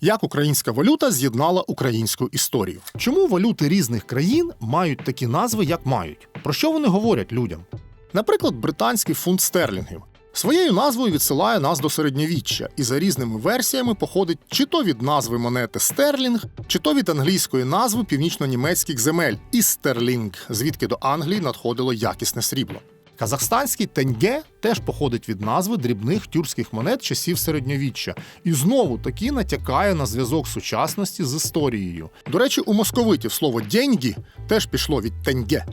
Як українська валюта з'єднала українську історію? Чому валюти різних країн мають такі назви, як мають? Про що вони говорять людям? Наприклад, британський фунт стерлінгів своєю назвою відсилає нас до середньовіччя і за різними версіями походить чи то від назви монети стерлінг, чи то від англійської назви північно-німецьких земель істерлінг, звідки до Англії надходило якісне срібло. Казахстанський тенге теж походить від назви дрібних тюркських монет часів середньовіччя, і знову таки натякає на зв'язок сучасності з історією. До речі, у московитів слово «деньги» теж пішло від тенге.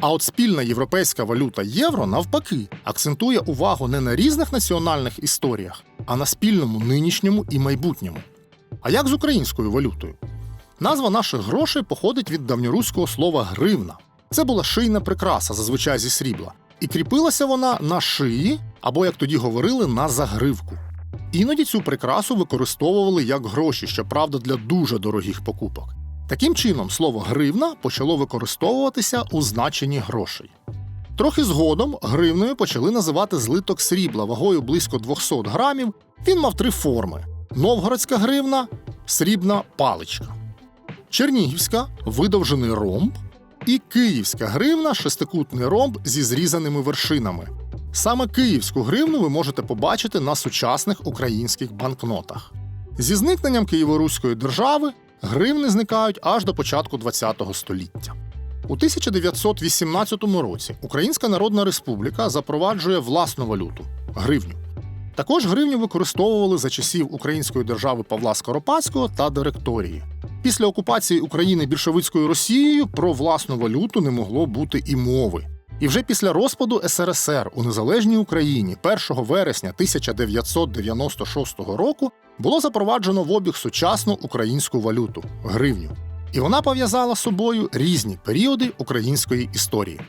А от спільна європейська валюта євро навпаки акцентує увагу не на різних національних історіях, а на спільному нинішньому і майбутньому. А як з українською валютою? Назва наших грошей походить від давньоруського слова гривна. Це була шийна прикраса, зазвичай зі срібла, і кріпилася вона на шиї, або, як тоді говорили, на загривку. Іноді цю прикрасу використовували як гроші, щоправда, для дуже дорогих покупок. Таким чином, слово гривна почало використовуватися у значенні грошей. Трохи згодом гривною почали називати злиток срібла вагою близько 200 грамів. Він мав три форми: новгородська гривна, срібна паличка, чернігівська видовжений ромб, і київська гривна шестикутний ромб зі зрізаними вершинами. Саме київську гривну ви можете побачити на сучасних українських банкнотах. Зі зникненням Києво-Руської держави гривни зникають аж до початку ХХ століття. У 1918 році Українська Народна Республіка запроваджує власну валюту гривню. Також гривню використовували за часів Української держави Павла Скоропадського та директорії. Після окупації України більшовицькою Росією про власну валюту не могло бути і мови. І вже після розпаду СРСР у незалежній Україні 1 вересня 1996 року було запроваджено в обіг сучасну українську валюту гривню. І вона пов'язала собою різні періоди української історії.